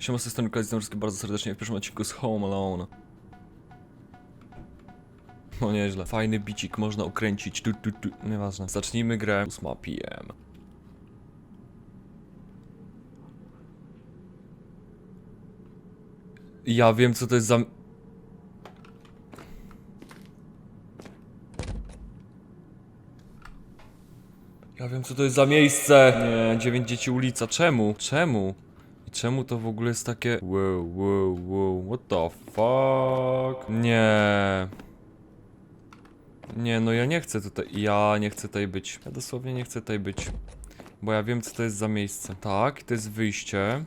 Siema, z tej strony Kazimierz bardzo serdecznie w pierwszym odcinku z Home Alone. No nieźle. Fajny bicik można ukręcić. Tu, tu, tu. Nieważne. Zacznijmy grę. 8 PM. Ja wiem co to jest za... Ja wiem co to jest za miejsce. Nie, dziewięć dzieci ulica. Czemu? Czemu? Czemu to w ogóle jest takie... Wow, wow, wow, what the fuck? Nie. Nie, no ja nie chcę tutaj... Ja nie chcę tutaj być. Ja dosłownie nie chcę tutaj być. Bo ja wiem co to jest za miejsce. Tak, to jest wyjście.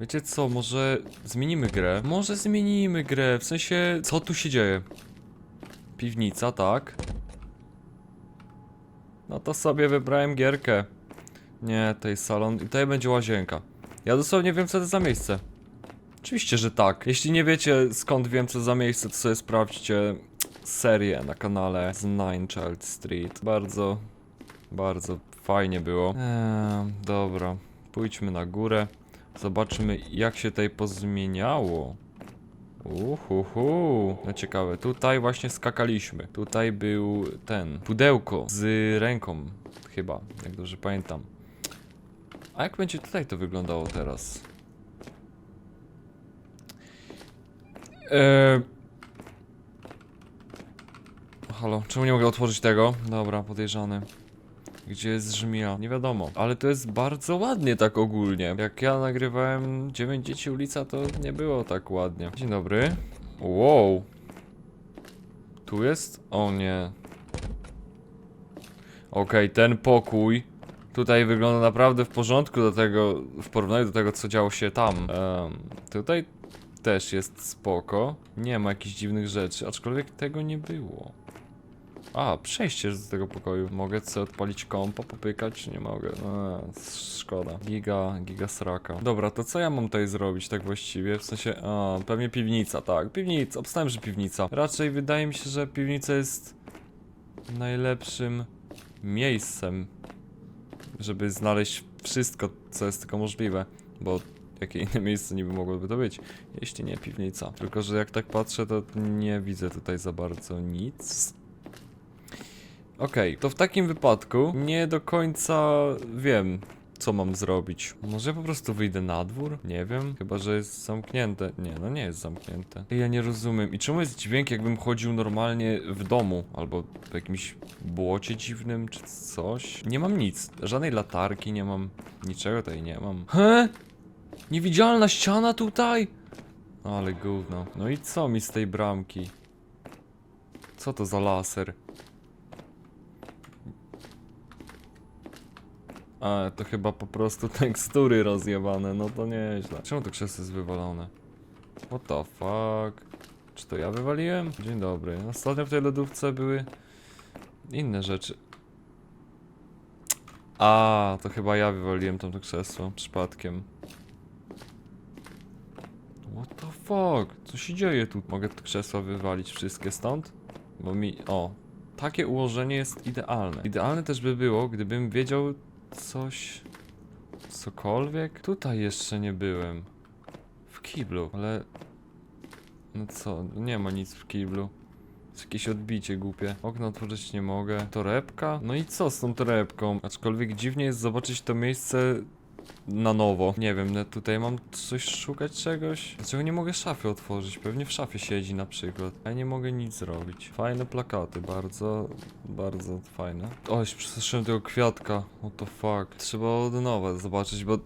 Wiecie co, może zmienimy grę? Może zmienimy grę, w sensie... Co tu się dzieje? Piwnica, tak. No to sobie wybrałem gierkę. Nie, to jest salon i tutaj będzie łazienka. Ja dosłownie wiem co to za miejsce. Oczywiście, że tak. Jeśli nie wiecie skąd wiem co za miejsce, to sobie sprawdźcie serię na kanale z Nine Child Street. Bardzo, bardzo fajnie było. Eee, dobra, pójdźmy na górę. Zobaczymy jak się tutaj pozmieniało. Uhuhu. No ciekawe, tutaj właśnie skakaliśmy. Tutaj był ten, pudełko z ręką, chyba, jak dobrze pamiętam. A jak będzie tutaj to wyglądało teraz? Eee... Halo, czemu nie mogę otworzyć tego? Dobra, podejrzany. Gdzie jest żmija? Nie wiadomo. Ale to jest bardzo ładnie tak ogólnie. Jak ja nagrywałem 9 dzieci ulica, to nie było tak ładnie. Dzień dobry. Wow. Tu jest? O nie. Okej, ten pokój tutaj wygląda naprawdę w porządku do tego, w porównaniu do tego, co działo się tam. Em, tutaj też jest spoko. Nie ma jakichś dziwnych rzeczy, aczkolwiek tego nie było. A, przejście z tego pokoju. Mogę sobie odpalić kompa, popykać, nie mogę? Eee, szkoda. Giga, giga sraka. Dobra, to co ja mam tutaj zrobić tak właściwie? W sensie, a, pewnie piwnica, tak. Piwnica, obstałem, że piwnica. Raczej wydaje mi się, że piwnica jest najlepszym miejscem, żeby znaleźć wszystko, co jest tylko możliwe. Bo jakie inne miejsce niby mogłoby to być, jeśli nie piwnica. Tylko, że jak tak patrzę, to nie widzę tutaj za bardzo nic. Okej, to w takim wypadku nie do końca wiem, co mam zrobić. Może ja po prostu wyjdę na dwór? Nie wiem. Chyba, że jest zamknięte. Nie, no nie jest zamknięte. Ej, Ja nie rozumiem. I czemu jest dźwięk, jakbym chodził normalnie w domu? Albo w jakimś błocie dziwnym, czy coś? Nie mam nic. Żadnej latarki nie mam. Niczego tutaj nie mam. He? Niewidzialna ściana tutaj? Ale gówno. No i co mi z tej bramki? Co to za laser? A, to chyba po prostu tekstury rozjebane, no to nieźle. Czemu to krzesło jest wywalone? What the fuck? Czy to ja wywaliłem? Dzień dobry. Ostatnio w tej lodówce były inne rzeczy. A, to chyba ja wywaliłem tam to krzesło przypadkiem. What the fuck? Co się dzieje tu? Mogę te krzesła wywalić wszystkie stąd? Bo mi... O. Takie ułożenie jest idealne. Idealne też by było, gdybym wiedział coś... Cokolwiek? Tutaj jeszcze nie byłem. W kiblu, ale... No co? Nie ma nic w kiblu. Jest jakieś odbicie głupie. Okno otworzyć nie mogę. Torebka? No i co z tą torebką? Aczkolwiek dziwnie jest zobaczyć to miejsce na nowo. Nie wiem, no tutaj mam coś szukać czegoś? Dlaczego nie mogę szafy otworzyć? Pewnie w szafie siedzi na przykład. Ja nie mogę nic zrobić. Fajne plakaty, bardzo, bardzo fajne. Oj, przestraszyłem tego kwiatka. What the fuck. Trzeba od nowa zobaczyć, bo...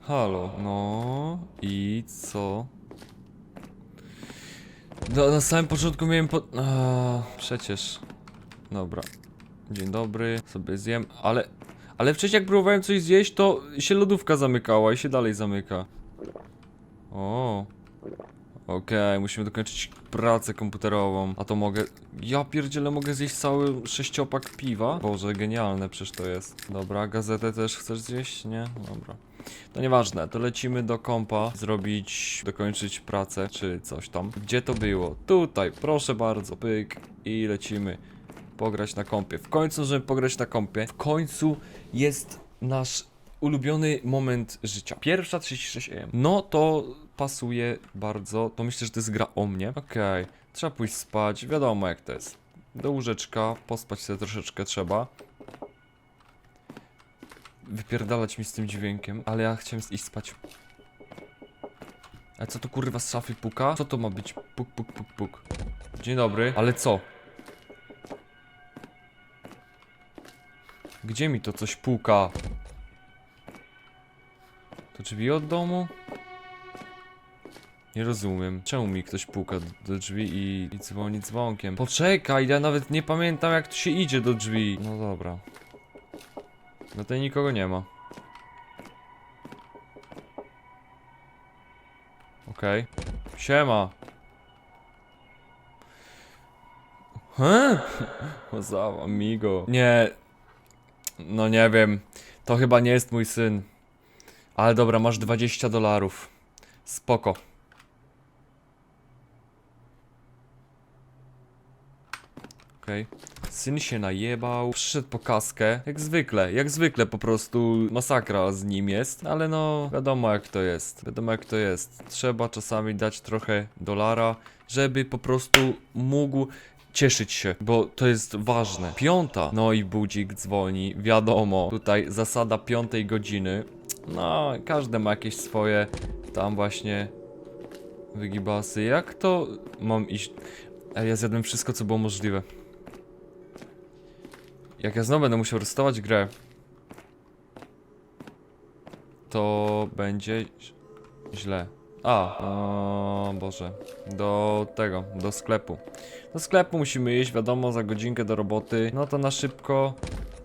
Halo, no i co? No, na samym początku miałem po... A, przecież. Dobra. Dzień dobry, sobie zjem, ale... Ale wcześniej jak próbowałem coś zjeść, to się lodówka zamykała i się dalej zamyka. O. Okej, musimy dokończyć pracę komputerową. A to mogę... Ja pierdzielę, mogę zjeść cały sześciopak piwa? Boże, genialne przecież to jest. Dobra, gazetę też chcesz zjeść? Nie? Dobra. To nieważne, to lecimy do kompa, zrobić, dokończyć pracę, czy coś tam. Gdzie to było? Tutaj, proszę bardzo, pyk i lecimy pograć na kompie. W końcu, żeby pograć na kompie, w końcu jest nasz ulubiony moment życia. Pierwsza 36 AM. No to pasuje bardzo. To myślę, że to jest gra o mnie. Okej, trzeba pójść spać. Wiadomo jak to jest. Do łóżeczka, pospać sobie troszeczkę trzeba. Wypierdalać mi z tym dźwiękiem, ale ja chciałem iść spać. A co to kurwa z szafy puka? Co to ma być? Puk, puk, puk, puk. Dzień dobry. Ale co? Gdzie mi to coś puka? To drzwi od domu? Nie rozumiem. Czemu mi ktoś puka do, do drzwi i, i dzwoni dzwonkiem? Poczekaj, ja nawet nie pamiętam jak tu się idzie do drzwi. No dobra. No tutaj nikogo nie ma. Okej. Siema. He? Za amigo. Nie. No nie wiem. To chyba nie jest mój syn. Ale dobra, masz 20 dolarów. Spoko. Okej. Syn się najebał, przyszedł po kaskę, jak zwykle, jak zwykle po prostu masakra z nim jest, ale no wiadomo jak to jest, wiadomo jak to jest. Trzeba czasami dać trochę dolara, żeby po prostu mógł cieszyć się, bo to jest ważne. Piąta, no i budzik dzwoni, wiadomo, tutaj zasada piątej godziny, no każdy ma jakieś swoje tam właśnie wygibasy. Jak to mam iść? Ja zjadłem wszystko co było możliwe. Jak ja znowu będę musiał resetować grę, to będzie źle. A, o Boże. Do tego, do sklepu. Do sklepu musimy iść, wiadomo, za godzinkę do roboty. No to na szybko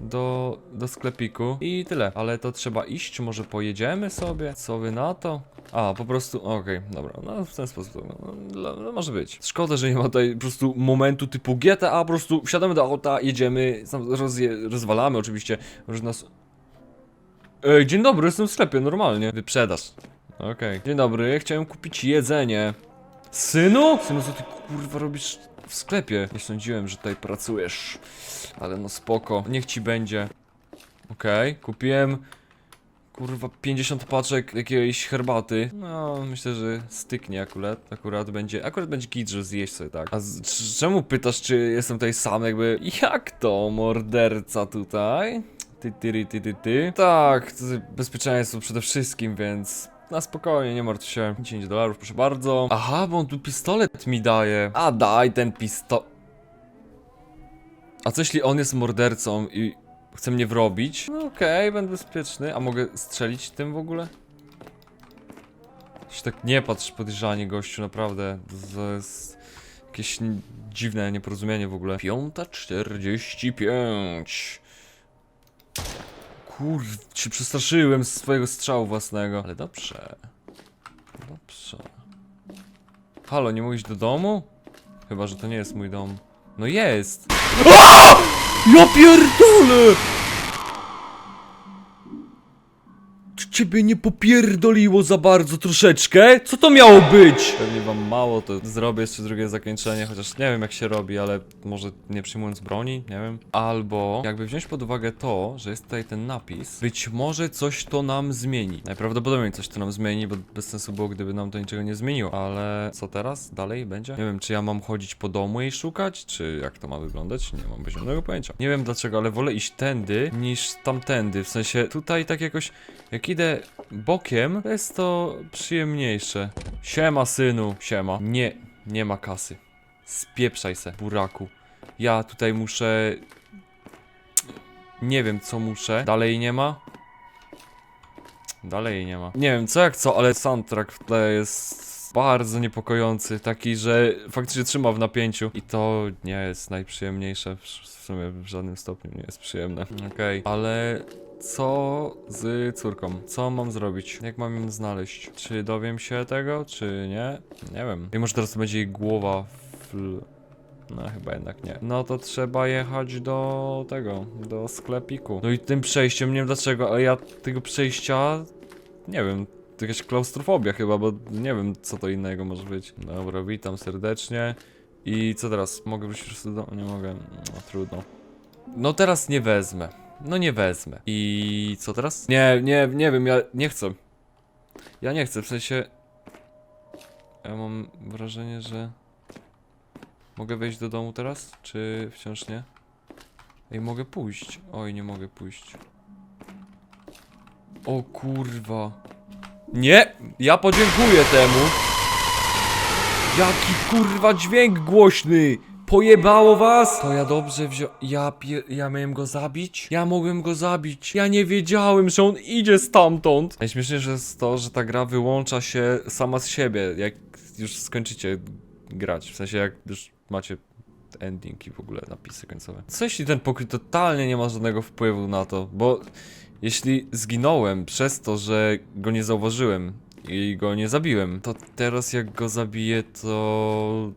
do, do sklepiku i tyle. Ale to trzeba iść, czy może pojedziemy sobie? Co wy na to? A, po prostu, okej, dobra, no w ten sposób, no, no, no może być. Szkoda, że nie ma tutaj po prostu momentu typu GTA, po prostu wsiadamy do auta, jedziemy, rozwalamy oczywiście, że nas... Ej, dzień dobry, jestem w sklepie, normalnie. Wyprzedaż. Okej. Dzień dobry, chciałem kupić jedzenie. Synu? Synu, co ty kurwa robisz w sklepie? Nie sądziłem, że tutaj pracujesz. Ale no spoko, niech ci będzie. Okej, kupiłem kurwa 50 paczek jakiejś herbaty. No, myślę, że styknie akurat. Akurat będzie, akurat będzie git, że zjeść sobie tak. A z, czemu pytasz, czy jestem tutaj sam jakby? Jak to, morderca tutaj? Ty, ty, ty, ty, ty. Tak, to bezpieczeństwo przede wszystkim, więc na spokojnie, nie martw się. 10 dolarów, proszę bardzo. Aha, bo on tu pistolet mi daje. A daj ten pisto... A co jeśli on jest mordercą i chce mnie wrobić? No okej, okay, będę bezpieczny. A mogę strzelić tym w ogóle? Się tak nie patrz podejrzanie gościu, naprawdę. To jest jakieś dziwne nieporozumienie w ogóle. Piąta 45. Kurw, się przestraszyłem z swojego strzału własnego. Ale dobrze. Dobrze. Halo, nie mówisz do domu? Chyba, że to nie jest mój dom. No jest! Ja pierdolę! Ciebie nie popierdoliło za bardzo troszeczkę? Co to miało być? Pewnie wam mało, to zrobię jeszcze drugie zakończenie, chociaż nie wiem jak się robi, ale może nie przyjmując broni, nie wiem. Albo jakby wziąć pod uwagę to, że jest tutaj ten napis, być może coś to nam zmieni. Najprawdopodobniej coś to nam zmieni, bo bez sensu było, gdyby nam to niczego nie zmieniło. Ale co teraz? Dalej będzie? Nie wiem, czy ja mam chodzić po domu i szukać, czy jak to ma wyglądać? Nie mam żadnego pojęcia. Nie wiem dlaczego, ale wolę iść tędy niż tamtędy. W sensie tutaj tak jakoś, jak idę bokiem, to jest to przyjemniejsze. Siema synu, siema. Nie, nie ma kasy. Spieprzaj se, buraku. Ja tutaj muszę... Nie wiem co muszę. Dalej nie ma? Dalej nie ma. Nie wiem co jak co, ale soundtrack w tle jest bardzo niepokojący. Taki, że faktycznie trzyma w napięciu. I to nie jest najprzyjemniejsze. W sumie w żadnym stopniu nie jest przyjemne. Okej, ale co z córką? Co mam zrobić? Jak mam ją znaleźć? Czy dowiem się tego, czy nie? Nie wiem. I może teraz będzie jej głowa w... No chyba jednak nie. No to trzeba jechać do tego, do sklepiku. No i tym przejściem, nie wiem dlaczego, ale ja tego przejścia... Nie wiem, to jakaś klaustrofobia chyba, bo nie wiem co to innego może być. Dobra, witam serdecznie. I co teraz? Mogę wrócić do... Nie mogę, no trudno. No teraz nie wezmę. No nie wezmę. I co teraz? Nie, nie, nie wiem, ja nie chcę. Ja nie chcę, w sensie... Ja mam wrażenie, że... Mogę wejść do domu teraz? Czy wciąż nie? Ej, mogę pójść. Oj, nie mogę pójść. O kurwa. Nie! Ja podziękuję temu. Jaki kurwa dźwięk głośny! Pojebało was? To ja dobrze wziąłem. Ja. Ja miałem go zabić? Ja mogłem go zabić. Ja nie wiedziałem, że on idzie stamtąd. Najśmieszniejsze jest to, że ta gra wyłącza się sama z siebie, jak już skończycie grać. W sensie, jak już macie ending i w ogóle napisy końcowe. Co jeśli ten pokój totalnie nie ma żadnego wpływu na to? Bo jeśli zginąłem przez to, że go nie zauważyłem i go nie zabiłem, to teraz jak go zabiję, to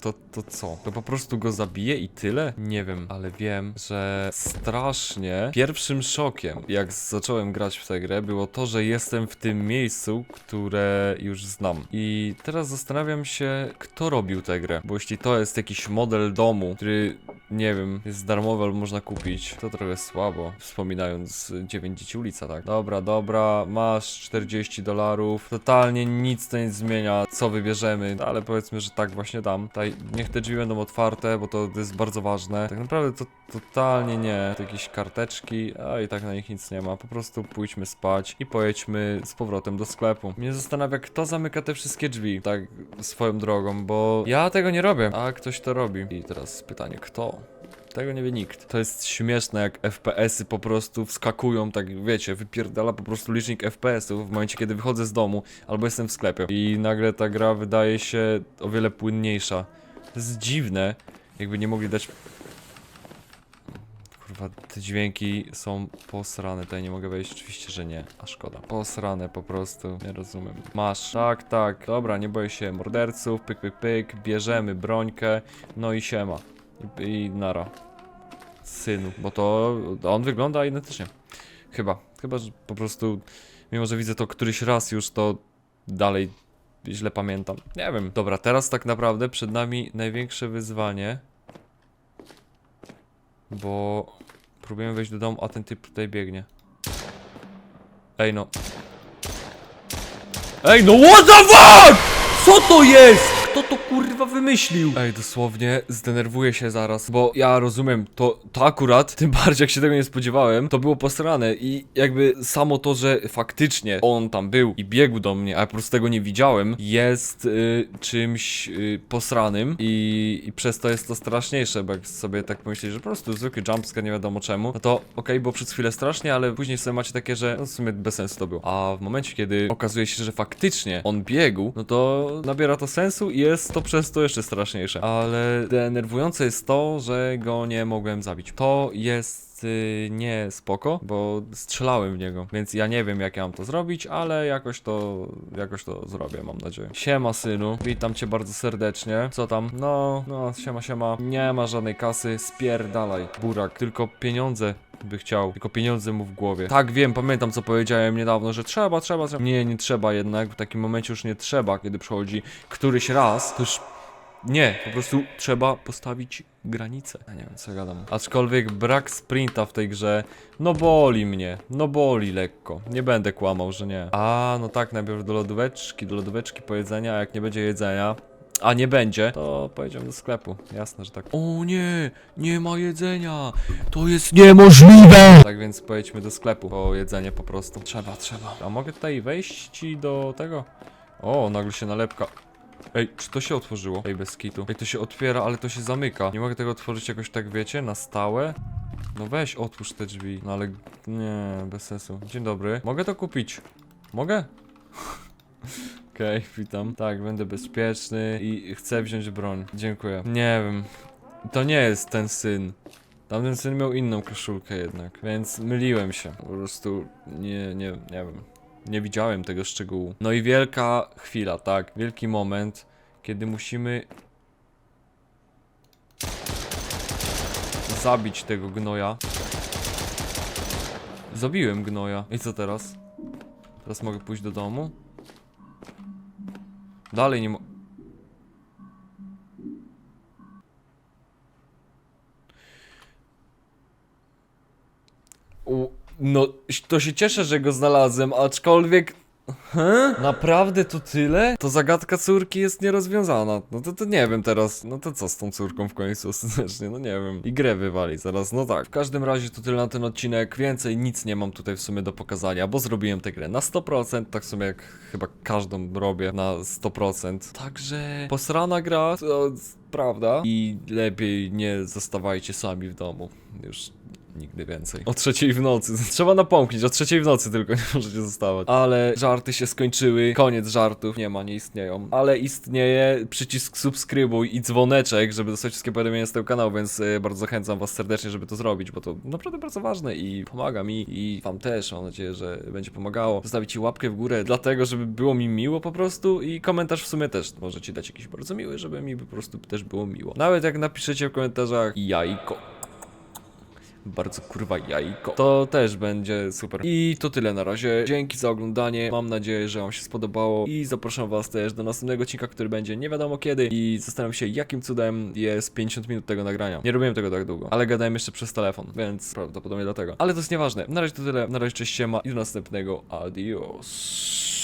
to, to co? To po prostu go zabiję i tyle? Nie wiem, ale wiem, że strasznie pierwszym szokiem, jak zacząłem grać w tę grę, było to, że jestem w tym miejscu, które już znam. I teraz zastanawiam się, kto robił tę grę. Bo jeśli to jest jakiś model domu, który, nie wiem, jest darmowy albo można kupić, to trochę słabo, wspominając 9 dzieci ulica, tak? Dobra, dobra, masz 40 dolarów, totalnie nic to nie zmienia, co wybierzemy, ale powiedzmy, że tak właśnie dam. Niech te drzwi będą otwarte, bo to jest bardzo ważne. Tak naprawdę to totalnie nie. To jakieś karteczki, a i tak na nich nic nie ma. Po prostu pójdźmy spać i pojedźmy z powrotem do sklepu. Mnie zastanawia, kto zamyka te wszystkie drzwi, tak swoją drogą, bo ja tego nie robię, a ktoś to robi. I teraz pytanie, kto? Tego nie wie nikt. To jest śmieszne, jak FPS-y po prostu wskakują, tak wiecie, wypierdala po prostu licznik FPS-ów w momencie, kiedy wychodzę z domu albo jestem w sklepie. I nagle ta gra wydaje się o wiele płynniejsza. To jest dziwne, jakby nie mogli dać... Kurwa, te dźwięki są posrane, tutaj nie mogę wejść, oczywiście, że nie, a szkoda. Posrane po prostu, nie rozumiem. Masz, tak, tak, dobra, nie boję się morderców, pyk, pyk, pyk, bierzemy brońkę, no i siema. I, i nara. Synu, bo to on wygląda identycznie. Chyba, chyba, że po prostu, mimo że widzę to któryś raz już, to dalej źle pamiętam. Nie wiem. Dobra, teraz tak naprawdę przed nami największe wyzwanie. Bo próbujemy wejść do domu, a ten typ tutaj biegnie. Ej no. Ej no what the fuck! Co to jest? Kto to kurwa wymyślił? Ej, dosłownie zdenerwuję się zaraz, bo ja rozumiem, to, to akurat, tym bardziej jak się tego nie spodziewałem, to było posrane i jakby samo to, że faktycznie on tam był i biegł do mnie, a ja po prostu tego nie widziałem, jest y, czymś y, posranym i, i przez to jest to straszniejsze, bo jak sobie tak pomyślisz, że po prostu zwykły jumpscare nie wiadomo czemu, no to okej, było przez chwilę strasznie, ale później sobie macie takie, że no w sumie bez sensu to było. A w momencie, kiedy okazuje się, że faktycznie on biegł, no to nabiera to sensu i jest to przez to jeszcze straszniejsze. Ale denerwujące jest to, że go nie mogłem zabić. To jest y, nie spoko, bo strzelałem w niego, więc ja nie wiem jak ja mam to zrobić, ale jakoś to, jakoś to zrobię, mam nadzieję. Siema synu, witam cię bardzo serdecznie. Co tam? No, no, siema, siema. Nie ma żadnej kasy, spierdalaj. Burak, tylko pieniądze by chciał, tylko pieniądze mu w głowie. Tak, wiem, pamiętam co powiedziałem niedawno, że trzeba, trzeba, trzeba. Nie, nie trzeba jednak, w takim momencie już nie trzeba, kiedy przychodzi któryś raz, to już nie, po prostu trzeba postawić granicę. Ja nie wiem, co gadam. Aczkolwiek brak sprinta w tej grze, no boli mnie, no boli lekko. Nie będę kłamał, że nie. A, no tak, najpierw do lodóweczki, do lodóweczki po jedzenia, a jak nie będzie jedzenia, a nie będzie, to pojedziemy do sklepu. Jasne, że tak. O nie, nie ma jedzenia. To jest niemożliwe. Tak więc pojedźmy do sklepu po jedzenie po prostu. Trzeba, trzeba. A mogę tutaj wejść i do tego? O, nagle się nalepka. Ej, czy to się otworzyło? Ej, bez kitu. Ej, to się otwiera, ale to się zamyka. Nie mogę tego otworzyć jakoś tak, wiecie, na stałe? No weź, otwórz te drzwi. No ale nie, bez sensu. Dzień dobry. Mogę to kupić? Mogę? Okej, witam. Tak, będę bezpieczny i chcę wziąć broń. Dziękuję. Nie wiem. To nie jest ten syn. Tamten syn miał inną koszulkę jednak, więc myliłem się. Po prostu nie, nie, nie wiem. Nie widziałem tego szczegółu. No i wielka chwila, tak? Wielki moment, kiedy musimy zabić tego gnoja. Zabiłem gnoja. I co teraz? Teraz mogę pójść do domu? Dalej nie mo... No, to się cieszę, że go znalazłem, aczkolwiek... He? Naprawdę to tyle? To zagadka córki jest nierozwiązana. No to, to nie wiem teraz. No to co z tą córką w końcu ostatecznie? No nie wiem. I grę wywali zaraz. No tak. W każdym razie to tyle na ten odcinek. Więcej nic nie mam tutaj w sumie do pokazania, bo zrobiłem tę grę na 100%. Tak w sumie jak chyba każdą robię na 100%. Także posrana gra, to prawda. I lepiej nie zostawajcie sami w domu. Już Nigdy więcej. O trzeciej w nocy. Trzeba napomknić, o trzeciej w nocy tylko nie możecie zostawać. Ale żarty się skończyły. Koniec żartów. Nie ma, nie istnieją. Ale istnieje przycisk subskrybuj i dzwoneczek, żeby dostać wszystkie powiadomienia z tego kanału, więc e, bardzo zachęcam was serdecznie, żeby to zrobić, bo to naprawdę bardzo ważne i pomaga mi i wam też. Mam nadzieję, że będzie pomagało. Zostawić łapkę w górę, dlatego, żeby było mi miło po prostu i komentarz w sumie też możecie dać jakiś bardzo miły, żeby mi po prostu też było miło. Nawet jak napiszecie w komentarzach jajko bardzo kurwa jajko. To też będzie super. I to tyle na razie. Dzięki za oglądanie. Mam nadzieję, że Wam się spodobało. I zapraszam Was też do następnego odcinka, który będzie nie wiadomo kiedy. I zastanawiam się, jakim cudem jest 50 minut tego nagrania. Nie robiłem tego tak długo, ale gadałem jeszcze przez telefon, więc prawdopodobnie dlatego. Ale to jest nieważne. Na razie to tyle. Na razie cześć siema i do następnego. Adios.